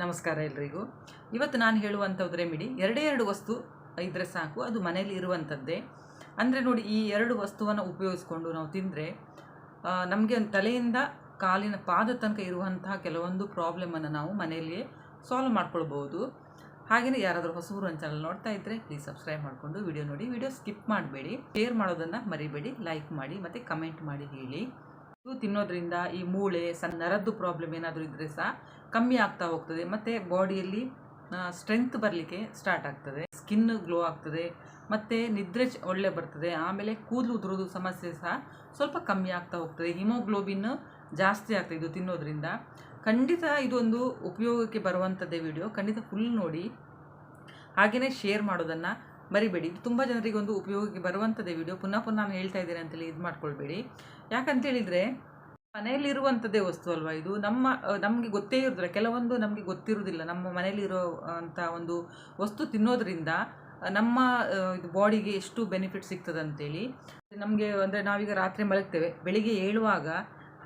ನಮಸ್ಕಾರ ಎಲ್ರಿಗೂ. ಇವತ್ತು ನಾನು ಹೇಳುವಂಥದ್ದು ರೆಮಿಡಿ, ಎರಡೇ ಎರಡು ವಸ್ತು ಇದ್ದರೆ ಸಾಕು, ಅದು ಮನೆಯಲ್ಲಿ ಇರುವಂಥದ್ದೇ. ಅಂದರೆ ನೋಡಿ, ಈ ಎರಡು ವಸ್ತುವನ್ನು ಉಪಯೋಗಿಸ್ಕೊಂಡು ನಾವು ತಿಂದರೆ ನಮಗೆ ತಲೆಯಿಂದ ಕಾಲಿನ ಪಾದ ತನಕ ಇರುವಂತಹ ಕೆಲವೊಂದು ಪ್ರಾಬ್ಲಮನ್ನು ನಾವು ಮನೆಯಲ್ಲಿಯೇ ಸಾಲ್ವ್ ಮಾಡ್ಕೊಳ್ಬೋದು ಹಾಗೆಯೇ ಯಾರಾದರೂ ಹೊಸೂರು ಒಂದು ಚಾನಲ್ ನೋಡ್ತಾ ಇದ್ದರೆ ಪ್ಲೀಸ್ ಸಬ್ಸ್ಕ್ರೈಬ್ ಮಾಡಿಕೊಂಡು ವಿಡಿಯೋ ನೋಡಿ ವಿಡಿಯೋ ಸ್ಕಿಪ್ ಮಾಡಬೇಡಿ. ಶೇರ್ ಮಾಡೋದನ್ನು ಮರಿಬೇಡಿ ಲೈಕ್ ಮಾಡಿ, ಮತ್ತು ಕಮೆಂಟ್ ಮಾಡಿ ಹೇಳಿ. ಇದು ತಿನ್ನೋದ್ರಿಂದ ಈ ಮೂಳೆ, ಸಣ್ಣ ನರದ್ದು ಪ್ರಾಬ್ಲಮ್ ಏನಾದರೂ ಇದ್ದರೆ ಸಹ ಕಮ್ಮಿ ಆಗ್ತಾ ಹೋಗ್ತದೆ. ಮತ್ತು ಬಾಡಿಯಲ್ಲಿ ಸ್ಟ್ರೆಂತ್ ಬರಲಿಕ್ಕೆ ಸ್ಟಾರ್ಟ್ ಆಗ್ತದೆ. ಸ್ಕಿನ್ ಗ್ಲೋ ಆಗ್ತದೆ. ಮತ್ತು ನಿದ್ರೆ ಒಳ್ಳೆ ಬರ್ತದೆ. ಆಮೇಲೆ ಕೂದಲು ಉದುರೋದು ಸಮಸ್ಯೆ ಸಹ ಸ್ವಲ್ಪ ಕಮ್ಮಿ ಆಗ್ತಾ ಹೋಗ್ತದೆ. ಹಿಮೋಗ್ಲೋಬಿನ್ ಜಾಸ್ತಿ ಆಗ್ತದೆ ಇದು ತಿನ್ನೋದ್ರಿಂದ. ಖಂಡಿತ ಇದೊಂದು ಉಪಯೋಗಕ್ಕೆ ಬರುವಂಥದ್ದೇ ವಿಡಿಯೋ ಖಂಡಿತ ಫುಲ್ ನೋಡಿ. ಹಾಗೆಯೇ ಶೇರ್ ಮಾಡೋದನ್ನು ಮರಿಬೇಡಿ. ಇದು ತುಂಬ ಜನರಿಗೆ ಒಂದು ಉಪಯೋಗಕ್ಕೆ ಬರುವಂಥದ್ದೇ ವಿಡಿಯೋ ಪುನಃ ಪುನಃ ನಾನು ಹೇಳ್ತಾ ಇದ್ದೇನೆ ಅಂತೇಳಿ ಇದು ಮಾಡ್ಕೊಳ್ಬೇಡಿ. ಯಾಕಂತೇಳಿದರೆ ಮನೆಯಲ್ಲಿರುವಂಥದ್ದೇ ವಸ್ತು ಅಲ್ವಾ ಇದು? ನಮ್ಮ ನಮಗೆ ಗೊತ್ತೇ ಇರೋದಿಲ್ಲ. ಕೆಲವೊಂದು ನಮಗೆ ಗೊತ್ತಿರೋದಿಲ್ಲ. ನಮ್ಮ ಮನೆಯಲ್ಲಿರೋ ಅಂಥ ಒಂದು ವಸ್ತು ತಿನ್ನೋದ್ರಿಂದ ನಮ್ಮ ಇದು ಬಾಡಿಗೆ ಎಷ್ಟು ಬೆನಿಫಿಟ್ ಸಿಗ್ತದೆ ಅಂತೇಳಿ ನಮಗೆ ಅಂದರೆ ನಾವೀಗ ರಾತ್ರಿ ಮಲಗ್ತೇವೆ. ಬೆಳಿಗ್ಗೆ ಏಳುವಾಗ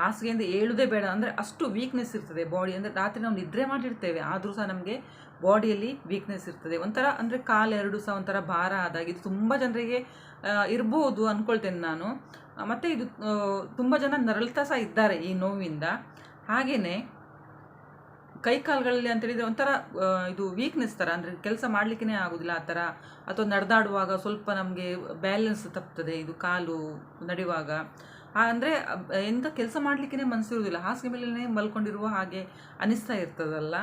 ಹಾಸಿಗೆಯಿಂದ ಏಳುವುದೇ ಬೇಡ ಅಂದರೆ ಅಷ್ಟು ವೀಕ್ನೆಸ್ ಇರ್ತದೆ ಬಾಡಿ ಅಂದರೆ ರಾತ್ರಿ ನಾವು ನಿದ್ರೆ ಮಾಡಿರ್ತೇವೆ, ಆದರೂ ಸಹ ನಮಗೆ ಬಾಡಿಯಲ್ಲಿ ವೀಕ್ನೆಸ್ ಇರ್ತದೆ. ಒಂಥರ ಅಂದರೆ ಕಾಲೆರಡು ಸಹ ಒಂಥರ ಭಾರ ಆದಾಗ ಇದು ತುಂಬ ಜನರಿಗೆ ಇರ್ಬೋದು ಅಂದ್ಕೊಳ್ತೇನೆ ನಾನು. ಮತ್ತು ಇದು ತುಂಬ ಜನ ನರಳ್ತಾ ಸಹ ಇದ್ದಾರೆ ಈ ನೋವಿಂದ. ಹಾಗೆಯೇ ಕೈ ಕಾಲುಗಳಲ್ಲಿ ಅಂತೇಳಿದರೆ ಒಂಥರ ಇದು ವೀಕ್ನೆಸ್ ಥರ ಅಂದರೆ ಕೆಲಸ ಮಾಡಲಿಕ್ಕೇ ಆಗೋದಿಲ್ಲ ಆ ಥರ ಅಥವಾ ನಡೆದಾಡುವಾಗ ಸ್ವಲ್ಪ ನಮಗೆ ಬ್ಯಾಲೆನ್ಸ್ ತಪ್ತದೆ ಇದು ಕಾಲು ನಡೆಯುವಾಗ ಅಂದರೆ ಎಂಥ ಕೆಲಸ ಮಾಡಲಿಕ್ಕೇ ಮನಸ್ಸಿರುವುದಿಲ್ಲ ಹಾಸಿಗೆ ಮೇಲೆ ಮಲ್ಕೊಂಡಿರುವ ಹಾಗೆ ಅನಿಸ್ತಾ ಇರ್ತದಲ್ಲ.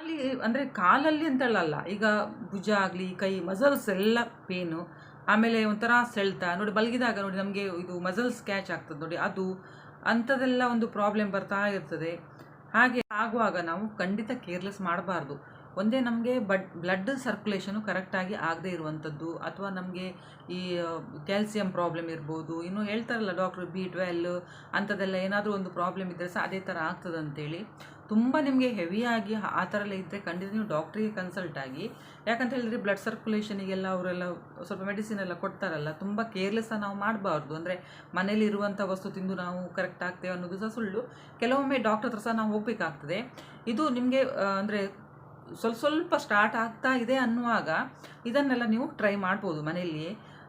ಅಲ್ಲಿ, ಅಂದರೆ ಕಾಲಲ್ಲಿ ಅಂತ ಹೇಳಲ್ಲ ಈಗ ಭುಜ ಆಗಲಿ, ಕೈ ಮಸಲ್ಸ್ ಎಲ್ಲ ಪೇನು ಆಮೇಲೆ ಒಂಥರ ಸೆಳ್ತ. ನೋಡಿ ಬಲಗಿದಾಗ ನೋಡಿ ನಮಗೆ ಇದು ಮಸಲ್ಸ್ ಕ್ಯಾಚ್ ಆಗ್ತದೆ. ನೋಡಿ, ಅದು ಅಂಥದ್ದೆಲ್ಲ ಒಂದು ಪ್ರಾಬ್ಲಮ್ ಬರ್ತಾ ಇರ್ತದೆ. ಹಾಗೆ ಆಗುವಾಗ ನಾವು ಖಂಡಿತ ಕೇರ್ಲೆಸ್ ಮಾಡಬಾರ್ದು. ಒಂದೇ ನಮಗೆ ಬಡ್ ಬ್ಲಡ್ ಸರ್ಕ್ಯುಲೇಷನು ಕರೆಕ್ಟಾಗಿ ಆಗದೇ ಇರುವಂಥದ್ದು, ಅಥವಾ ನಮಗೆ ಈ ಕ್ಯಾಲ್ಸಿಯಂ ಪ್ರಾಬ್ಲಮ್ ಇರ್ಬೋದು. ಇನ್ನು ಹೇಳ್ತಾರಲ್ಲ ಡಾಕ್ಟ್ರು ಬಿ ಟ್ವೆಲ್ ಅಂಥದ್ದೆಲ್ಲ ಏನಾದರೂ ಒಂದು ಪ್ರಾಬ್ಲಮ್ ಇದ್ದರೆ ಸಹ ಅದೇ ಥರ ಆಗ್ತದೆ ಅಂತೇಳಿ. ತುಂಬ ನಿಮಗೆ ಹೆವಿಯಾಗಿ ಆ ಥರ ಎಲ್ಲ ಇದ್ದರೆ ಖಂಡಿತ ನೀವು ಡಾಕ್ಟ್ರಿಗೆ ಕನ್ಸಲ್ಟ್ ಆಗಿ. ಯಾಕಂತ ಹೇಳಿದ್ರೆ ಬ್ಲಡ್ ಸರ್ಕ್ಯುಲೇಷನಿಗೆಲ್ಲ ಅವರೆಲ್ಲ ಸ್ವಲ್ಪ ಮೆಡಿಸಿನ್ ಎಲ್ಲ ಕೊಡ್ತಾರಲ್ಲ, ತುಂಬ ಕೇರ್ಲೆಸ್ ನಾವು ಮಾಡಬಾರ್ದು. ಅಂದರೆ ಮನೇಲಿ ಇರುವಂಥ ವಸ್ತು ತಿಂದು ನಾವು ಕರೆಕ್ಟ್ ಆಗ್ತೇವೆ ಅನ್ನೋದು ಸಹ ಸುಳ್ಳು. ಕೆಲವೊಮ್ಮೆ ಡಾಕ್ಟರ್ ಹತ್ರ ಸಹ ನಾವು ಹೋಗಬೇಕಾಗ್ತದೆ. ಇದು ನಿಮಗೆ ಅಂದರೆ ಸ್ವಲ್ಪ ಸ್ವಲ್ಪ ಸ್ಟಾರ್ಟ್ ಆಗ್ತಾ ಇದೆ ಅನ್ನುವಾಗ ಇದನ್ನೆಲ್ಲ ನೀವು ಟ್ರೈ ಮಾಡ್ಬೋದು ಮನೆಯಲ್ಲಿ.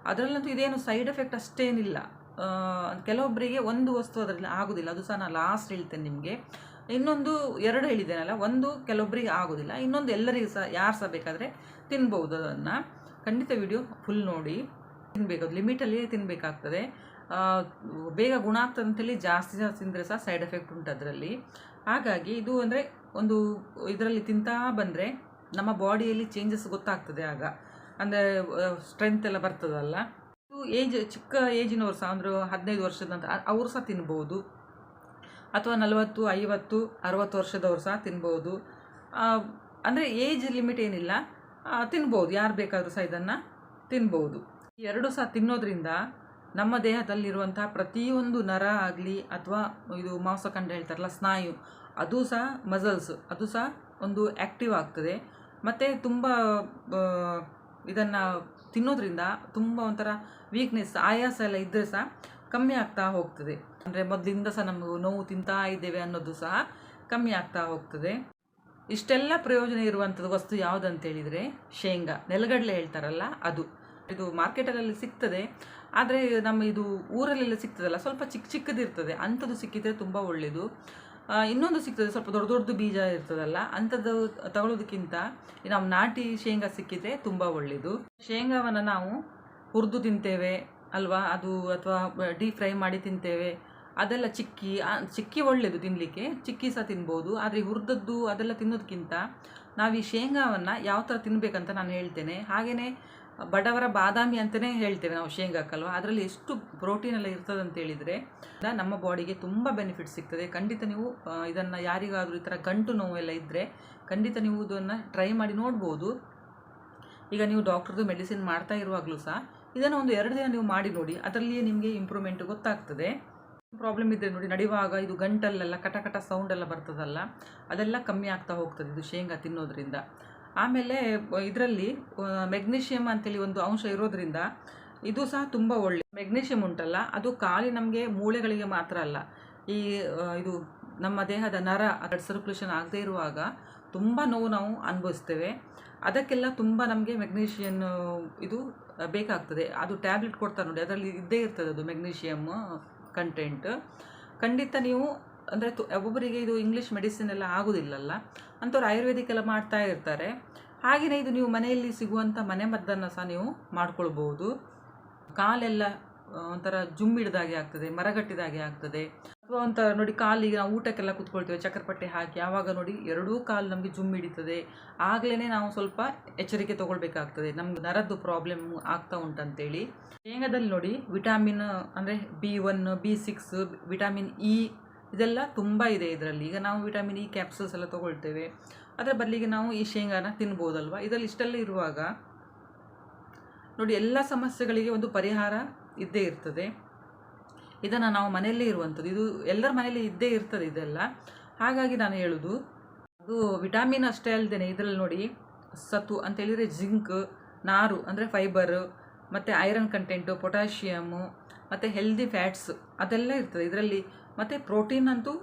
ಅದರಲ್ಲಂತೂ ಇದೇನು ಸೈಡ್ ಎಫೆಕ್ಟ್ ಅಷ್ಟೇನಿಲ್ಲ. ಕೆಲವೊಬ್ಬರಿಗೆ ಒಂದು ವಸ್ತು ಅದರಲ್ಲಿ ಆಗೋದಿಲ್ಲ. ಅದು ಸಹ ನಾನು ಲಾಸ್ಟ್ ಹೇಳ್ತೇನೆ ನಿಮಗೆ. ಇನ್ನೊಂದು ಎರಡು ಹೇಳಿದ್ದೇನಲ್ಲ, ಒಂದು ಕೆಲವೊಬ್ಬರಿಗೆ ಆಗೋದಿಲ್ಲ. ಇನ್ನೊಂದು ಎಲ್ಲರಿಗೂ ಸಹ, ಯಾರು ಸಹ ಬೇಕಾದರೆ ತಿನ್ಬೋದು ಅದನ್ನು. ಖಂಡಿತ ವಿಡಿಯೋ ಫುಲ್ ನೋಡಿ. ತಿನ್ನಬೇಕು ಅದು ಲಿಮಿಟಲ್ಲಿ ತಿನ್ನಬೇಕಾಗ್ತದೆ ಬೇಗ ಗುಣ ಆಗ್ತದೆ ಅಂತೇಳಿ ಜಾಸ್ತಿ ಜಾಸ್ತಿ ತಿಂದರೆ ಸಹ ಸೈಡ್ ಎಫೆಕ್ಟ್ ಉಂಟು ಅದರಲ್ಲಿ. ಹಾಗಾಗಿ ಇದು ಅಂದರೆ ಒಂದು ಇದರಲ್ಲಿ ತಿಂತಾ ಬಂದರೆ ನಮ್ಮ ಬಾಡಿಯಲ್ಲಿ ಚೇಂಜಸ್ ಗೊತ್ತಾಗ್ತದೆ ಆಗ. ಅಂದರೆ ಸ್ಟ್ರೆಂತ್ ಎಲ್ಲ ಬರ್ತದಲ್ಲ. ಇದು ಏಜ್ ಚಿಕ್ಕ ಏಜಿನವ್ರು ಸಹ, ಅಂದರೆ ಹದಿನೈದು ವರ್ಷದಂತ ಅವರು ಸಹ ತಿನ್ಬೋದು. ಅಥವಾ ನಲವತ್ತು, ಐವತ್ತು, ಅರವತ್ತು ವರ್ಷದವ್ರು ಸಹ ತಿನ್ಬೋದು. ಅಂದರೆ ಏಜ್ ಲಿಮಿಟ್ ಏನಿಲ್ಲ ತಿನ್ಬೋದು. ಯಾರು ಬೇಕಾದರೂ ಸಹ ಇದನ್ನು ತಿನ್ಬೋದು. ಎರಡು ಸಹ ತಿನ್ನೋದ್ರಿಂದ ನಮ್ಮ ದೇಹದಲ್ಲಿರುವಂತಹ ಪ್ರತಿಯೊಂದು ನರ ಆಗಲಿ, ಅಥವಾ ಇದು ಮಾಂಸಖಂಡ ಹೇಳ್ತಾರಲ್ಲ, ಸ್ನಾಯು ಅದು ಸಹ ಮಸಲ್ಸ್ ಅದು ಸಹ ಒಂದು ಆ್ಯಕ್ಟಿವ್ ಆಗ್ತದೆ. ಮತ್ತು ತುಂಬ ಇದನ್ನು ತಿನ್ನೋದ್ರಿಂದ ತುಂಬ ಒಂಥರ ವೀಕ್ನೆಸ್ ಆಯಾಸ ಎಲ್ಲ ಇದ್ದರೆ ಸಹ ಕಮ್ಮಿ ಆಗ್ತಾ ಹೋಗ್ತದೆ. ಅಂದರೆ ಮೊದಲಿಂದ ಸಹ ನಮಗೆ ನೋವು ತಿಂತಾ ಇದ್ದೇವೆ ಅನ್ನೋದು ಸಹ ಕಮ್ಮಿ ಆಗ್ತಾ ಹೋಗ್ತದೆ. ಇಷ್ಟೆಲ್ಲ ಪ್ರಯೋಜನ ಇರುವಂಥದ್ದು ವಸ್ತು ಯಾವುದಂತ ಹೇಳಿದರೆ ಶೇಂಗಾ. ನೆಲಗಡಲೆ ಹೇಳ್ತಾರಲ್ಲ ಅದು. ಇದು ಮಾರ್ಕೆಟಲ್ಲಿ ಸಿಗ್ತದೆ. ಆದರೆ ನಮ್ಮ ಇದು ಊರಲ್ಲೆಲ್ಲ ಸಿಗ್ತದಲ್ಲ, ಸ್ವಲ್ಪ ಚಿಕ್ಕ ಚಿಕ್ಕದಿರ್ತದೆ. ಅಂಥದ್ದು ಸಿಕ್ಕಿದರೆ ತುಂಬ ಒಳ್ಳೆಯದು ಇನ್ನೊಂದು ಸಿಗ್ತದೆ, ಸ್ವಲ್ಪ ದೊಡ್ಡ ದೊಡ್ಡದು ಬೀಜ ಇರ್ತದಲ್ಲ, ಅಂಥದ್ದು ತಗೊಳ್ಳೋದಕ್ಕಿಂತ ನಾವು ನಾಟಿ ಶೇಂಗಾ ಸಿಕ್ಕಿದರೆ ತುಂಬ ಒಳ್ಳೆಯದು ಶೇಂಗಾವನ್ನು ನಾವು ಹುರಿದು ತಿಂತೇವೆ ಅಲ್ವಾ, ಅದು ಅಥವಾ ಡೀಪ್ ಫ್ರೈ ಮಾಡಿ ತಿಂತೇವೆ, ಅದೆಲ್ಲ ಚಿಕ್ಕಿ ಚಿಕ್ಕಿ ಒಳ್ಳೆಯದು ತಿನ್ನಲಿಕ್ಕೆ ಚಿಕ್ಕಿ ಸಹ ತಿನ್ಬೋದು, ಆದರೆ ಹುರಿದದ್ದು ಅದೆಲ್ಲ ತಿನ್ನೋದಕ್ಕಿಂತ ನಾವು ಈ ಶೇಂಗಾವನ್ನು ಯಾವ ಥರ ತಿನ್ನಬೇಕಂತ ನಾನು ಹೇಳ್ತೇನೆ. ಹಾಗೆಯೇ ಬಡವರ ಬಾದಾಮಿ ಅಂತಲೇ ಹೇಳ್ತೇವೆ ನಾವು ಶೇಂಗಾಕಲ್ವ ಅದರಲ್ಲಿ ಎಷ್ಟು ಪ್ರೋಟೀನ್ ಎಲ್ಲ ಇರ್ತದೆ ಅಂತ ಹೇಳಿದರೆ ನಮ್ಮ ಬಾಡಿಗೆ ತುಂಬ ಬೆನಿಫಿಟ್ ಸಿಗ್ತದೆ. ಖಂಡಿತ ನೀವು ಇದನ್ನು ಯಾರಿಗಾದರೂ ಈ ಥರ ಗಂಟು ನೋವೆಲ್ಲ ಇದ್ದರೆ ಖಂಡಿತ ನೀವು ಇದನ್ನು ಟ್ರೈ ಮಾಡಿ ನೋಡ್ಬೋದು. ಈಗ ನೀವು ಡಾಕ್ಟ್ರದ್ದು ಮೆಡಿಸಿನ್ ಮಾಡ್ತಾ ಇರುವಾಗಲೂ ಸಹ ಇದನ್ನು ಒಂದು ಎರಡು ದಿನ ನೀವು ಮಾಡಿ ನೋಡಿ, ಅದರಲ್ಲಿಯೇ ನಿಮಗೆ ಇಂಪ್ರೂವ್ಮೆಂಟ್ ಗೊತ್ತಾಗ್ತದೆ. ಪ್ರಾಬ್ಲಮ್ ಇದ್ದರೆ ನೋಡಿ ನಡೆಯುವಾಗ ಇದು ಗಂಟಲ್ಲೆಲ್ಲ ಕಟ ಕಟ ಸೌಂಡ್ ಎಲ್ಲ ಬರ್ತದಲ್ಲ, ಅದೆಲ್ಲ ಕಮ್ಮಿ ಆಗ್ತಾ ಹೋಗ್ತದೆ ಇದು ಶೇಂಗಾ ತಿನ್ನೋದ್ರಿಂದ. ಆಮೇಲೆ ಇದರಲ್ಲಿ ಮೆಗ್ನೀಷಿಯಮ್ ಅಂತೇಳಿ ಒಂದು ಅಂಶ ಇರೋದ್ರಿಂದ ಇದು ಸಹ ತುಂಬ ಒಳ್ಳೆ ಮೆಗ್ನೀಷಿಯಮ್ ಉಂಟಲ್ಲ, ಅದು ಖಾಲಿ ನಮಗೆ ಮೂಳೆಗಳಿಗೆ ಮಾತ್ರ ಅಲ್ಲ. ಈ ಇದು ನಮ್ಮ ದೇಹದ ನರ ಬ್ಲಡ್ ಸರ್ಕ್ಯುಲೇಷನ್ ಆಗದೇ ಇರುವಾಗ ತುಂಬ ನೋವು ನಾವು ಅನುಭವಿಸ್ತೇವೆ. ಅದಕ್ಕೆಲ್ಲ ತುಂಬ ನಮಗೆ ಮೆಗ್ನೀಷಿಯನ್ ಇದು ಬೇಕಾಗ್ತದೆ. ಅದು ಟ್ಯಾಬ್ಲೆಟ್ ಕೊಡ್ತಾರೆ ನೋಡಿ, ಅದರಲ್ಲಿ ಇದ್ದೇ ಇರ್ತದೆ ಅದು ಮೆಗ್ನೀಷಿಯಮ್ ಕಂಟೆಂಟ್ ಖಂಡಿತ ನೀವು ಅಂದರೆ ಒಬ್ಬೊಬ್ಬರಿಗೆ ಇದು ಇಂಗ್ಲೀಷ್ ಮೆಡಿಸಿನ್ ಎಲ್ಲ ಆಗೋದಿಲ್ಲಲ್ಲ. ಅಂಥವ್ರು ಆಯುರ್ವೇದಿಕ್ ಎಲ್ಲ ಮಾಡ್ತಾ ಇರ್ತಾರೆ. ಹಾಗೆಯೇ ಇದು ನೀವು ಮನೆಯಲ್ಲಿ ಸಿಗುವಂಥ ಮನೆಮದ್ದನ್ನು ಸಹ ನೀವು ಮಾಡ್ಕೊಳ್ಬೋದು ಕಾಲೆಲ್ಲ ಒಂಥರ ಜುಮ್ಮಿಡ್ದಾಗೆ ಆಗ್ತದೆ, ಮರಗಟ್ಟಿದಾಗೆ ಆಗ್ತದೆ. ಅಥವಾ ಒಂಥರ ನೋಡಿ ಕಾಲಿಗೆ ನಾವು ಊಟಕ್ಕೆಲ್ಲ ಕುತ್ಕೊಳ್ತೇವೆ, ಚಕ್ರಪಟ್ಟೆ ಹಾಕಿ ಯಾವಾಗ ನೋಡಿ ಎರಡೂ ಕಾಲು ನಮಗೆ ಜುಮ್ ಹಿಡಿತದೆ. ಆಗಲೇ ನಾವು ಸ್ವಲ್ಪ ಎಚ್ಚರಿಕೆ ತೊಗೊಳ್ಬೇಕಾಗ್ತದೆ. ನಮ್ಗೆ ನರದ್ದು ಪ್ರಾಬ್ಲಮ್ ಆಗ್ತಾ ಉಂಟಂತೇಳಿ. ಶೇಂಗಾದಲ್ಲಿ ನೋಡಿ ವಿಟಾಮಿನ್ ಅಂದರೆ B one B six vitamin E ಇದೆಲ್ಲ ತುಂಬ ಇದೆ ಇದರಲ್ಲಿ. ಈಗ ನಾವು ವಿಟಮಿನ್ ಇ, ಕ್ಯಾಪ್ಸೂಲ್ಸ್ ಎಲ್ಲ ತೊಗೊಳ್ತೇವೆ. ಅದರ ಬದಲಿಗೆ ನಾವು ಈ ಶೇಂಗಾನ ತಿನ್ಬೋದಲ್ವ? ಇದರಲ್ಲಿ ಇಷ್ಟೆಲ್ಲ ಇರುವಾಗ ನೋಡಿ, ಎಲ್ಲ ಸಮಸ್ಯೆಗಳಿಗೆ ಒಂದು ಪರಿಹಾರ ಇದ್ದೇ ಇರ್ತದೆ. ಇದನ್ನು ನಾವು ಮನೆಯಲ್ಲೇ ಇರುವಂಥದ್ದು. ಇದು ಎಲ್ಲರ ಮನೆಯಲ್ಲಿ ಇದ್ದೇ ಇರ್ತದೆ ಇದೆಲ್ಲ. ಹಾಗಾಗಿ ನಾನು ಹೇಳೋದು, ಅದು ವಿಟಾಮಿನ್ ಅಷ್ಟೇ ಅಲ್ಲದೆ ಇದರಲ್ಲಿ ನೋಡಿ ಸತು ಅಂತ ಹೇಳಿದರೆ ಜಿಂಕ್, ನಾರು ಅಂದರೆ ಫೈಬರ್, ಮತ್ತು ಐರನ್ ಕಂಟೆಂಟು ಪೊಟ್ಯಾಷಿಯಮು ಮತ್ತು ಹೆಲ್ದಿ ಫ್ಯಾಟ್ಸ್ ಅದೆಲ್ಲ ಇರ್ತದೆ. ಇದರಲ್ಲಿ ಮತ್ತು ಪ್ರೋಟೀನ್ ಅಂತೂ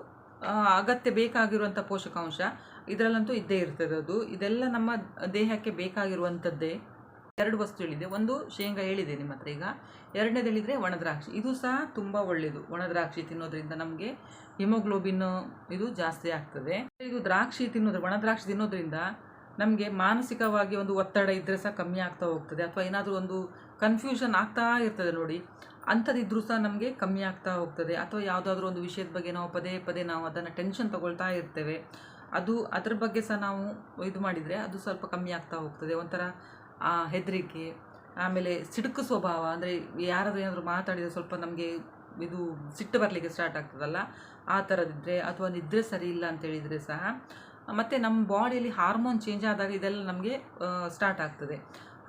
ಅಗತ್ಯ ಬೇಕಾಗಿರುವಂಥ ಪೋಷಕಾಂಶ ಇದರಲ್ಲಂತೂ ಇದ್ದೇ ಇರ್ತದೆ ಅದು. ಇದೆಲ್ಲ ನಮ್ಮ ದೇಹಕ್ಕೆ ಬೇಕಾಗಿರುವಂಥದ್ದೇ ಎರಡು ವಸ್ತು ಹೇಳಿದೆ. ಒಂದು ಶೇಂಗಾ ಹೇಳಿದೆ ನಿಮ್ಮ ಹತ್ರ ಈಗ. ಎರಡನೇದು ಹೇಳಿದರೆ ಒಣದ್ರಾಕ್ಷಿ. ಇದು ಸಹ ತುಂಬ ಒಳ್ಳೆಯದು ಒಣದ್ರಾಕ್ಷಿ ತಿನ್ನೋದ್ರಿಂದ ನಮಗೆ ಹಿಮೋಗ್ಲೋಬಿನ್ ಇದು ಜಾಸ್ತಿ ಆಗ್ತದೆ. ಇದು ದ್ರಾಕ್ಷಿ ತಿನ್ನೋದ್ರ, ಒಣದ್ರಾಕ್ಷಿ ತಿನ್ನೋದ್ರಿಂದ ನಮಗೆ ಮಾನಸಿಕವಾಗಿ ಒಂದು ಒತ್ತಡ ಇದ್ದರೆ ಸಹ ಕಮ್ಮಿ ಆಗ್ತಾ ಹೋಗ್ತದೆ. ಅಥವಾ ಏನಾದರೂ ಒಂದು ಕನ್ಫ್ಯೂಷನ್ ಆಗ್ತಾ ಇರ್ತದೆ ನೋಡಿ. ಅಂಥದ್ದಿದ್ರೂ ಸಹ ನಮಗೆ ಕಮ್ಮಿ ಆಗ್ತಾ ಹೋಗ್ತದೆ. ಅಥವಾ ಯಾವುದಾದ್ರೂ ಒಂದು ವಿಷಯದ ಬಗ್ಗೆ ನಾವು ಪದೇ ಪದೇ ನಾವು ಅದನ್ನು ಟೆನ್ಷನ್ ತಗೊಳ್ತಾ ಇರ್ತೇವೆ. ಅದು ಅದ್ರ ಬಗ್ಗೆ ಸಹ ನಾವು ಇದು ಮಾಡಿದರೆ ಅದು ಸ್ವಲ್ಪ ಕಮ್ಮಿ ಆಗ್ತಾ ಹೋಗ್ತದೆ. ಒಂಥರ ಹೆದರಿಕೆ, ಆಮೇಲೆ ಸಿಡುಕು ಸ್ವಭಾವ, ಅಂದರೆ ಯಾರಾದರೂ ಏನಾದರೂ ಮಾತಾಡಿದರೆ ಸ್ವಲ್ಪ ನಮಗೆ ಇದು ಸಿಟ್ಟು ಬರಲಿಕ್ಕೆ ಸ್ಟಾರ್ಟ್ ಆಗ್ತದಲ್ಲ? ಆ ಥರದಿದ್ದರೆ ಅಥವಾ ನಿದ್ರೆ ಸರಿ ಇಲ್ಲ ಅಂತ ಹೇಳಿದರೆ ಸಹ ಮತ್ತು ನಮ್ಮ ಬಾಡಿಯಲ್ಲಿ ಹಾರ್ಮೋನ್ ಚೇಂಜ್ ಆದಾಗ ಇದೆಲ್ಲ ನಮಗೆ ಸ್ಟಾರ್ಟ್ ಆಗ್ತದೆ.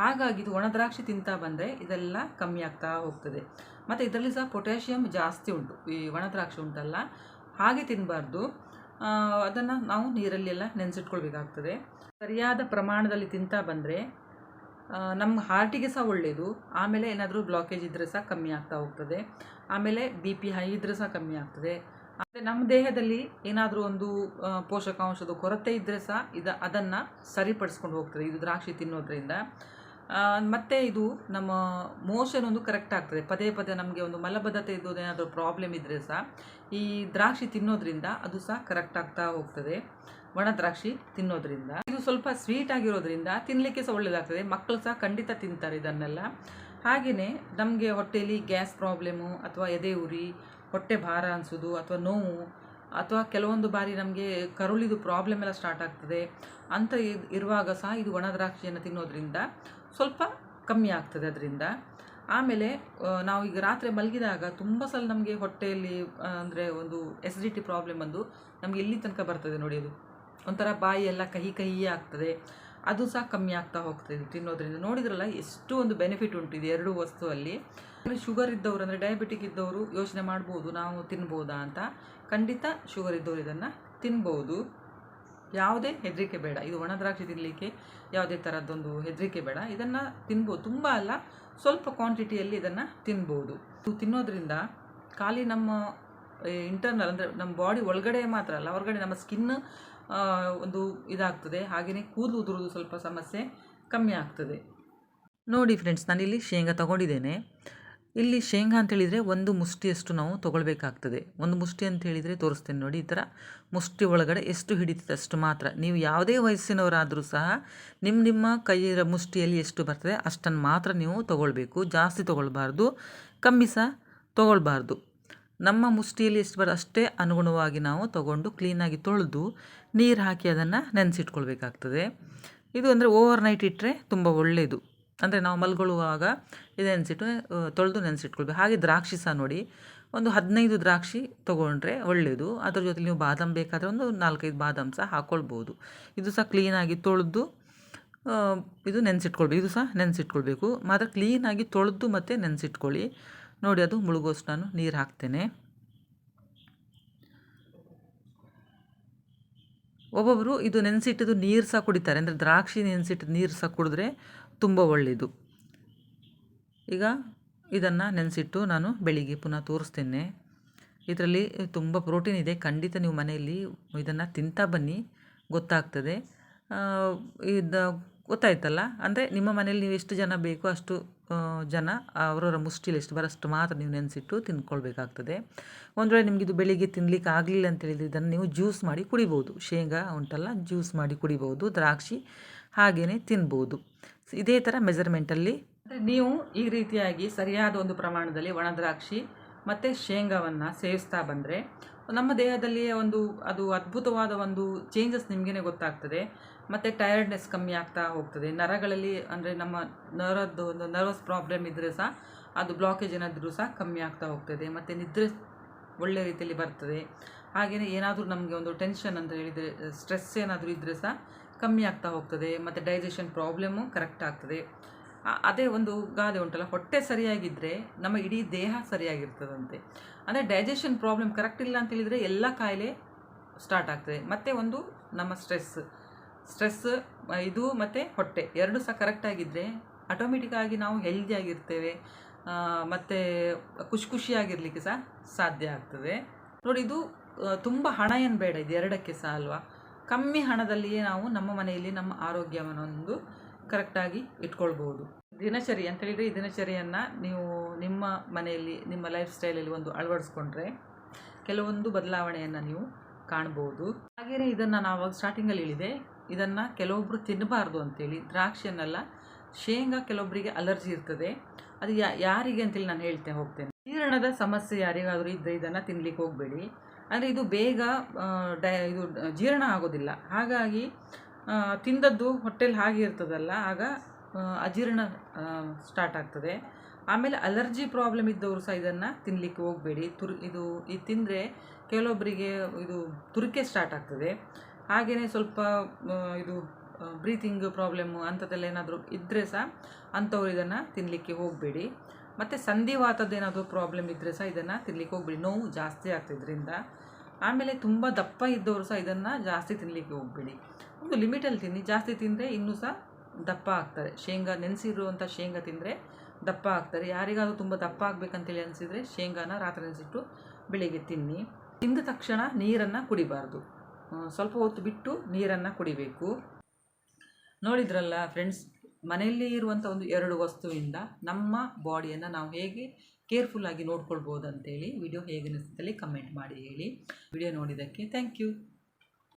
ಹಾಗಾಗಿ ಇದು ಒಣದ್ರಾಕ್ಷಿ ತಿಂತಾ ಬಂದರೆ ಇದೆಲ್ಲ ಕಮ್ಮಿ ಆಗ್ತಾ ಹೋಗ್ತದೆ. ಮತ್ತು ಇದರಲ್ಲಿ ಸಹ ಪೊಟ್ಯಾಷಿಯಮ್ ಜಾಸ್ತಿ ಉಂಟು. ಈ ಒಣದ್ರಾಕ್ಷಿ ಉಂಟಲ್ಲ, ಹಾಗೆ ತಿನ್ನಬಾರ್ದು ಅದನ್ನು ನಾವು ನೀರಲ್ಲೆಲ್ಲ ನೆನೆಸಿಟ್ಕೊಳ್ಬೇಕಾಗ್ತದೆ. ಸರಿಯಾದ ಪ್ರಮಾಣದಲ್ಲಿ ತಿಂತಾ ಬಂದರೆ ನಮ್ಮ ಹಾರ್ಟಿಗೆ ಸಹ ಒಳ್ಳೆಯದು ಆಮೇಲೆ ಏನಾದರೂ ಬ್ಲಾಕೇಜ್ ಇದ್ದರೆ ಸಹ ಕಮ್ಮಿ ಆಗ್ತಾ ಹೋಗ್ತದೆ. ಆಮೇಲೆ ಬಿ ಪಿ ಹೈ ಇದ್ದರೆ ಸಹ ಕಮ್ಮಿ ಆಗ್ತದೆ. ಮತ್ತು ನಮ್ಮ ದೇಹದಲ್ಲಿ ಏನಾದರೂ ಒಂದು ಪೋಷಕಾಂಶದ ಕೊರತೆ ಇದ್ದರೆ ಸಹ ಇದು, ಅದನ್ನು ಸರಿಪಡಿಸ್ಕೊಂಡು ಹೋಗ್ತದೆ. ಇದು ದ್ರಾಕ್ಷಿ ತಿನ್ನೋದ್ರಿಂದ. ಮತ್ತೆ ಇದು ನಮ್ಮ ಮೋಷನ್ ಒಂದು ಕರೆಕ್ಟ್ ಆಗ್ತದೆ. ಪದೇ ಪದೇ ನಮಗೆ ಒಂದು ಮಲಬದ್ಧತೆ ಇದ್ದು ಏನಾದರೂ ಪ್ರಾಬ್ಲಮ್ ಇದ್ದರೆ ಸಹ ಈ ದ್ರಾಕ್ಷಿ ತಿನ್ನೋದ್ರಿಂದ ಅದು ಸಹ ಕರೆಕ್ಟ್ ಆಗ್ತಾ ಹೋಗ್ತದೆ. ಒಣ ದ್ರಾಕ್ಷಿ ತಿನ್ನೋದ್ರಿಂದ. ಇದು ಸ್ವಲ್ಪ ಸ್ವೀಟ್ ಆಗಿರೋದ್ರಿಂದ ತಿನ್ನಲಿಕ್ಕೆ ಸಹ ಒಳ್ಳೆಯದಾಗ್ತದೆ ಮಕ್ಕಳು ಸಹ ಖಂಡಿತ ತಿಂತಾರೆ ಇದನ್ನೆಲ್ಲ. ಹಾಗೆಯೇ ನಮಗೆ ಹೊಟ್ಟೆಯಲ್ಲಿ ಗ್ಯಾಸ್ ಪ್ರಾಬ್ಲಮ್ಮು ಅಥವಾ ಎದೆ ಉರಿ, ಹೊಟ್ಟೆ ಭಾರ ಅನಿಸೋದು ಅಥವಾ ನೋವು ಅಥವಾ ಕೆಲವೊಂದು ಬಾರಿ ನಮಗೆ ಕರುಳಿದು ಪ್ರಾಬ್ಲಮ್ ಎಲ್ಲ ಸ್ಟಾರ್ಟ್ ಆಗ್ತದೆ. ಅಂತ ಇರುವಾಗ ಸಹ ಇದು ಒಣ ದ್ರಾಕ್ಷಿಯನ್ನು ತಿನ್ನೋದ್ರಿಂದ ಸ್ವಲ್ಪ ಕಮ್ಮಿ ಆಗ್ತದೆ ಅದರಿಂದ. ಆಮೇಲೆ ನಾವು ಈಗ ರಾತ್ರಿ ಮಲಗಿದಾಗ ತುಂಬ ಸಲ ನಮಗೆ ಹೊಟ್ಟೆಯಲ್ಲಿ ಅಂದರೆ ಒಂದು ಎಸಿಡಿಟಿ ಪ್ರಾಬ್ಲಮ್ ಬಂದು ನಮಗೆ ಇಲ್ಲಿ ತನಕ ಬರ್ತದೆ ನೋಡಿ ಅದು. ಒಂಥರ ಬಾಯಿ ಎಲ್ಲ ಕಹಿ ಕಹಿ ಆಗ್ತದೆ. ಅದು ಸಹ ಕಮ್ಮಿ ಆಗ್ತಾ ಹೋಗ್ತದೆ ತಿನ್ನೋದ್ರಿಂದ. ನೋಡಿದ್ರಲ್ಲ, ಎಷ್ಟು ಒಂದು ಬೆನಿಫಿಟ್ ಉಂಟು ಇದು ಎರಡು ವಸ್ತುವಲ್ಲಿ ಶುಗರ್ ಇದ್ದವರು ಅಂದರೆ ಡಯಾಬಿಟಿಕ್ ಇದ್ದವರು ಯೋಚನೆ ಮಾಡ್ಬೋದು, ನಾವು ತಿನ್ಬೋದಾ ಅಂತ. ಖಂಡಿತ ಶುಗರ್ ಇದ್ದವರು ಇದನ್ನು ತಿನ್ಬೋದು. ಯಾವುದೇ ಹೆದರಿಕೆ ಬೇಡ. ಇದು ಒಣ ದ್ರಾಕ್ಷಿ ತಿನ್ನಲಿಕ್ಕೆ ಯಾವುದೇ ಥರದ್ದೊಂದು ಹೆದರಿಕೆ ಬೇಡ. ಇದನ್ನು ತಿನ್ಬೋದು ತುಂಬ ಅಲ್ಲ, ಸ್ವಲ್ಪ ಕ್ವಾಂಟಿಟಿಯಲ್ಲಿ ಇದನ್ನು ತಿನ್ಬೋದು. ಇದು ತಿನ್ನೋದ್ರಿಂದ ಖಾಲಿ ನಮ್ಮ ಇಂಟರ್ನಲ್ ಅಂದರೆ ನಮ್ಮ ಬಾಡಿ ಒಳಗಡೆ ಮಾತ್ರ ಅಲ್ಲ, ಹೊರಗಡೆ ನಮ್ಮ ಸ್ಕಿನ್ ಒಂದು ಇದಾಗ್ತದೆ. ಹಾಗೆಯೇ ಕೂದಲು ಉದುರೋದು ಸ್ವಲ್ಪ ಸಮಸ್ಯೆ ಕಮ್ಮಿ ಆಗ್ತದೆ. ನೋಡಿ ಫ್ರೆಂಡ್ಸ್ ನಾನಿಲ್ಲಿ ಶೇಂಗಾ ತಗೊಂಡಿದ್ದೇನೆ. ಇಲ್ಲಿ ಶೇಂಗಾ ಅಂತ ಹೇಳಿದರೆ ಒಂದು ಮುಷ್ಟಿಯಷ್ಟು ನಾವು ತೊಗೊಳ್ಬೇಕಾಗ್ತದೆ. ಒಂದು ಮುಷ್ಟಿ ಅಂತ ಹೇಳಿದರೆ ತೋರಿಸ್ತೇನೆ ನೋಡಿ, ಈ ಥರ ಮುಷ್ಟಿ ಒಳಗಡೆ ಎಷ್ಟು ಹಿಡಿತದೆ ಅಷ್ಟು ಮಾತ್ರ. ನೀವು ಯಾವುದೇ ವಯಸ್ಸಿನವರಾದರೂ ಸಹ ನಿಮ್ಮ ನಿಮ್ಮ ಕೈಯ ಮುಷ್ಟಿಯಲ್ಲಿ ಎಷ್ಟು ಬರ್ತದೆ ಅಷ್ಟನ್ನು ಮಾತ್ರ ನೀವು ತೊಗೊಳ್ಬೇಕು. ಜಾಸ್ತಿ ತೊಗೊಳ್ಬಾರ್ದು, ಕಮ್ಮಿ ಸಹ ತೊಗೊಳ್ಬಾರ್ದು. ನಮ್ಮ ಮುಷ್ಟಿಯಲ್ಲಿ ಎಷ್ಟು ಬರೋ ಅಷ್ಟೇ ಅನುಗುಣವಾಗಿ ನಾವು ತಗೊಂಡು ಕ್ಲೀನಾಗಿ ತೊಳೆದು ನೀರು ಹಾಕಿ ಅದನ್ನು ನೆನೆಸಿಟ್ಕೊಳ್ಬೇಕಾಗ್ತದೆ. ಇದು ಅಂದರೆ ಓವರ್ ನೈಟ್ ಇಟ್ಟರೆ ತುಂಬ ಒಳ್ಳೆಯದು ಅಂದರೆ ನಾವು ಮಲ್ಗೊಳ್ಳುವಾಗ ಇದು ನೆನೆಸಿಟ್ಟು ತೊಳೆದು ನೆನೆಸಿಟ್ಕೊಳ್ಬೇಕು. ಹಾಗೆ ದ್ರಾಕ್ಷಿ ಸಹ ನೋಡಿ. ಒಂದು ಹದಿನೈದು ದ್ರಾಕ್ಷಿ ತೊಗೊಂಡ್ರೆ ಒಳ್ಳೆಯದು. ಅದ್ರ ಜೊತೆ ನೀವು ಬಾದಾಮ್ ಬೇಕಾದರೆ ಒಂದು ನಾಲ್ಕೈದು ಬಾದಾಮ್ ಸಹ ಹಾಕ್ಕೊಳ್ಬೋದು ಇದು ಸಹ ಕ್ಲೀನಾಗಿ ತೊಳೆದು ಇದು ನೆನೆಸಿಟ್ಕೊಳ್ಬೇಕು. ಇದು ಸಹ ನೆನೆಸಿಟ್ಕೊಳ್ಬೇಕು. ಮಾತ್ರ ಕ್ಲೀನಾಗಿ ತೊಳೆದು ಮತ್ತು ನೆನೆಸಿಟ್ಕೊಳ್ಳಿ. ನೋಡಿ, ಅದು ಮುಳುಗೋಷ್ಟು ನಾನು ನೀರು ಹಾಕ್ತೇನೆ. ಒಬ್ಬೊಬ್ಬರು ಇದು ನೆನೆಸಿಟ್ಟಿದ್ದು ನೀರು ಸಹ ಕುಡಿತಾರೆ. ಅಂದರೆ ದ್ರಾಕ್ಷಿ ನೆನೆಸಿಟ್ಟಿದ್ದು ನೀರು ಸಹ ಕುಡಿದ್ರೆ ತುಂಬ ಒಳ್ಳೆಯದು. ಈಗ ಇದನ್ನು ನೆನೆಸಿಟ್ಟು ನಾನು ಬೆಳಿಗ್ಗೆ ಪುನಃ ತೋರಿಸ್ತೇನೆ. ಇದರಲ್ಲಿ ತುಂಬ ಪ್ರೋಟೀನ್ ಇದೆ. ಖಂಡಿತ ನೀವು ಮನೆಯಲ್ಲಿ ಇದನ್ನು ತಿಂತಾ ಬನ್ನಿ. ಗೊತ್ತಾಗ್ತದೆ. ಇದು ಗೊತ್ತಾಯ್ತಲ್ಲ? ಅಂದರೆ ನಿಮ್ಮ ಮನೇಲಿ ನೀವು ಎಷ್ಟು ಜನ ಬೇಕು ಅಷ್ಟು ಜನ ಅವರವರ ಮುಷ್ಟಿಲಿ ಎಷ್ಟು ಬರೋಷ್ಟು ಮಾತ್ರ ನೀವು ನೆನೆಸಿಟ್ಟು ತಿಂದ್ಕೊಳ್ಬೇಕಾಗ್ತದೆ ಒಂದು ವೇಳೆ ನಿಮಗಿದು ಬೆಳಿಗ್ಗೆ ತಿನ್ನಲಿಕ್ಕೆ ಆಗಲಿಲ್ಲ ಅಂತ ಹೇಳಿದ್ರೆ ಇದನ್ನು ನೀವು ಜ್ಯೂಸ್ ಮಾಡಿ ಕುಡಿಬೋದು. ಶೇಂಗಾ ಉಂಟಲ್ಲ, ಜ್ಯೂಸ್ ಮಾಡಿ ಕುಡಿಬೋದು, ದ್ರಾಕ್ಷಿ ಹಾಗೆಯೇ ತಿನ್ಬೋದು. ಇದೇ ಥರ ಮೆಜರ್ಮೆಂಟಲ್ಲಿ ನೀವು ಈ ರೀತಿಯಾಗಿ ಸರಿಯಾದ ಒಂದು ಪ್ರಮಾಣದಲ್ಲಿ ಒಣದ್ರಾಕ್ಷಿ ಮತ್ತು ಶೇಂಗಾವನ್ನು ಸೇವಿಸ್ತಾ ಬಂದರೆ ನಮ್ಮ ದೇಹದಲ್ಲಿಯೇ ಒಂದು ಅದು ಅದ್ಭುತವಾದ ಒಂದು ಚೇಂಜಸ್ ನಿಮಗೇ ಗೊತ್ತಾಗ್ತದೆ. ಮತ್ತು ಟಯರ್ಡ್ನೆಸ್ ಕಮ್ಮಿ ಆಗ್ತಾ ಹೋಗ್ತದೆ. ನರಗಳಲ್ಲಿ ಅಂದರೆ ನಮ್ಮ ನರದ್ದು ಒಂದು ನರ್ವಸ್ ಪ್ರಾಬ್ಲಮ್ ಇದ್ದರೆ ಸಹ ಅದು ಬ್ಲಾಕೇಜ್ ಏನಾದರೂ ಸಹ ಕಮ್ಮಿ ಆಗ್ತಾ ಹೋಗ್ತದೆ. ಮತ್ತು ನಿದ್ರೆ ಒಳ್ಳೆ ರೀತಿಯಲ್ಲಿ ಬರ್ತದೆ. ಹಾಗೆಯೇ ಏನಾದರೂ ನಮಗೆ ಒಂದು ಟೆನ್ಷನ್ ಅಂತ ಹೇಳಿದರೆ ಸ್ಟ್ರೆಸ್ ಏನಾದರೂ ಇದ್ದರೆ ಸಹ ಕಮ್ಮಿ ಆಗ್ತಾ ಹೋಗ್ತದೆ, ಮತ್ತು ಡೈಜೆಷನ್ ಪ್ರಾಬ್ಲಮ್ಮು ಕರೆಕ್ಟ್ ಆಗ್ತದೆ. ಅದೇ ಒಂದು ಗಾದೆ ಉಂಟಲ್ಲ, ಹೊಟ್ಟೆ ಸರಿಯಾಗಿದ್ದರೆ ನಮ್ಮ ಇಡೀ ದೇಹ ಸರಿಯಾಗಿರ್ತದಂತೆ. ಅಂದರೆ ಡೈಜೆಷನ್ ಪ್ರಾಬ್ಲಮ್ ಕರೆಕ್ಟ್ ಇಲ್ಲ ಅಂತ ಹೇಳಿದರೆ ಎಲ್ಲ ಕಾಯಿಲೆ ಸ್ಟಾರ್ಟ್ ಆಗ್ತದೆ. ಮತ್ತು ಒಂದು ನಮ್ಮ ಸ್ಟ್ರೆಸ್ ಸ್ಟ್ರೆಸ್ ಇದು ಮತ್ತು ಹೊಟ್ಟೆ, ಎರಡು ಸಹ ಕರೆಕ್ಟಾಗಿದ್ದರೆ ಆಟೋಮೆಟಿಕ್ಕಾಗಿ ನಾವು ಹೆಲ್ದಿಯಾಗಿರ್ತೇವೆ ಮತ್ತು ಖುಷಿ ಖುಷಿಯಾಗಿರಲಿಕ್ಕೆ ಸಹ ಸಾಧ್ಯ ಆಗ್ತದೆ. ನೋಡಿ ಇದು ತುಂಬ ಹಣ ಏನು ಬೇಡ, ಇದು ಎರಡಕ್ಕೆ ಸಹ ಅಲ್ವಾ? ಕಮ್ಮಿ ಹಣದಲ್ಲಿಯೇ ನಾವು ನಮ್ಮ ಮನೆಯಲ್ಲಿ ನಮ್ಮ ಆರೋಗ್ಯವನ್ನೊಂದು ಕರೆಕ್ಟಾಗಿ ಇಟ್ಕೊಳ್ಬೋದು. ದಿನಚರಿ ಅಂತ ಹೇಳಿದರೆ ಈ ದಿನಚರಿಯನ್ನು ನೀವು ನಿಮ್ಮ ಮನೆಯಲ್ಲಿ, ನಿಮ್ಮ ಲೈಫ್ ಸ್ಟೈಲಲ್ಲಿ ಒಂದು ಅಳವಡಿಸ್ಕೊಂಡ್ರೆ ಕೆಲವೊಂದು ಬದಲಾವಣೆಯನ್ನು ನೀವು ಕಾಣ್ಬೋದು. ಹಾಗೆಯೇ ಇದನ್ನು ನಾವು ಸ್ಟಾರ್ಟಿಂಗಲ್ಲಿ ಹೇಳಿದೆ, ಇದನ್ನು ಕೆಲವೊಬ್ಬರು ತಿನ್ನಬಾರ್ದು ಅಂತೇಳಿ, ದ್ರಾಕ್ಷಿಯನ್ನೆಲ್ಲ, ಶೇಂಗಾ ಕೆಲವೊಬ್ಬರಿಗೆ ಅಲರ್ಜಿ ಇರ್ತದೆ, ಅದು ಯಾ, ಯಾರಿಗೆ ಅಂತೇಳಿ ನಾನು ಹೇಳ್ತೇನೆ ಹೋಗ್ತೇನೆ. ಜೀರ್ಣದ ಸಮಸ್ಯೆ ಯಾರಿಗಾದರೂ ಇದ್ದರೆ ಇದನ್ನು ತಿನ್ಲಿಕ್ಕೆ ಹೋಗಬೇಡಿ. ಅಂದರೆ ಇದು ಬೇಗ ಡೈ, ಇದು ಜೀರ್ಣ ಆಗೋದಿಲ್ಲ. ಹಾಗಾಗಿ ತಿಂದದ್ದು ಹೊಟ್ಟೆಲಿ ಹಾಗೆ ಇರ್ತದಲ್ಲ, ಆಗ ಅಜೀರ್ಣ ಸ್ಟಾರ್ಟ್ ಆಗ್ತದೆ. ಆಮೇಲೆ ಅಲರ್ಜಿ ಪ್ರಾಬ್ಲಮ್ ಇದ್ದವರು ಸಹ ಇದನ್ನು ತಿನ್ನಲಿಕ್ಕೆ ಹೋಗಬೇಡಿ. ತುರ್, ಇದು ಇದು ತಿಂದರೆ ಕೆಲವೊಬ್ಬರಿಗೆ ಇದು ತುರಿಕೆ ಸ್ಟಾರ್ಟ್ ಆಗ್ತದೆ. ಹಾಗೆಯೇ ಸ್ವಲ್ಪ ಇದು ಬ್ರೀತಿಂಗ್ ಪ್ರಾಬ್ಲಮ್ಮು ಅಂಥದ್ದೆಲ್ಲ ಏನಾದರೂ ಇದ್ದರೆ ಸಹ ಅಂಥವ್ರು ಇದನ್ನು ತಿನ್ನಲಿಕ್ಕೆ ಹೋಗಬೇಡಿ. ಮತ್ತು ಸಂಧಿವಾತದ್ದೇನಾದರೂ ಪ್ರಾಬ್ಲಮ್ ಇದ್ದರೆ ಸಹ ಇದನ್ನು ತಿನ್ನಲಿಕ್ಕೆ ಹೋಗಬೇಡಿ. ನೋವು ಜಾಸ್ತಿ ಆಗ್ತದೆ ಇದರಿಂದ. ಆಮೇಲೆ ತುಂಬ ದಪ್ಪ ಇದ್ದವರು ಸಹ ಇದನ್ನು ಜಾಸ್ತಿ ತಿನ್ನಲಿಕ್ಕೆ ಹೋಗಬೇಡಿ. ಒಂದು ಲಿಮಿಟಲ್ಲಿ ತಿನ್ನಿ. ಜಾಸ್ತಿ ತಿಂದರೆ ಇನ್ನೂ ಸಹ ದಪ್ಪ ಆಗ್ತಾರೆ ಶೇಂಗಾ ನೆನೆಸಿರುವಂಥ ಶೇಂಗಾ ತಿಂದರೆ ದಪ್ಪ ಆಗ್ತಾರೆ ಯಾರಿಗಾದರೂ ತುಂಬ ದಪ್ಪ ಆಗಬೇಕಂತೇಳಿ ಅನಿಸಿದರೆ ಶೇಂಗಾನ ರಾತ್ರಿ ನೆನೆಸಿಟ್ಟು ಬೆಳಿಗ್ಗೆ ತಿನ್ನಿ. ತಿಂದ ತಕ್ಷಣ ನೀರನ್ನು ಕುಡಿಬಾರ್ದು. ಸ್ವಲ್ಪ ಹೊತ್ತು ಬಿಟ್ಟು ನೀರನ್ನು ಕುಡಿಬೇಕು. ನೋಡಿದ್ರಲ್ಲ ಫ್ರೆಂಡ್ಸ್, ಮನೆಯಲ್ಲಿ ಇರುವಂಥ ಒಂದು ಎರಡು ವಸ್ತುವಿಂದ ನಮ್ಮ ಬಾಡಿಯನ್ನು ನಾವು ಹೇಗೆ ಕೇರ್ಫುಲ್ಲಾಗಿ ನೋಡ್ಕೊಳ್ಬೋದು ಅಂತೇಳಿ ವಿಡಿಯೋ ಹೇಗೆ ಅನಿಸುತ್ತಲ್ಲಿ ಕಮೆಂಟ್ ಮಾಡಿ ಹೇಳಿ. ವಿಡಿಯೋ ನೋಡಿದ್ದಕ್ಕೆ ಥ್ಯಾಂಕ್ ಯು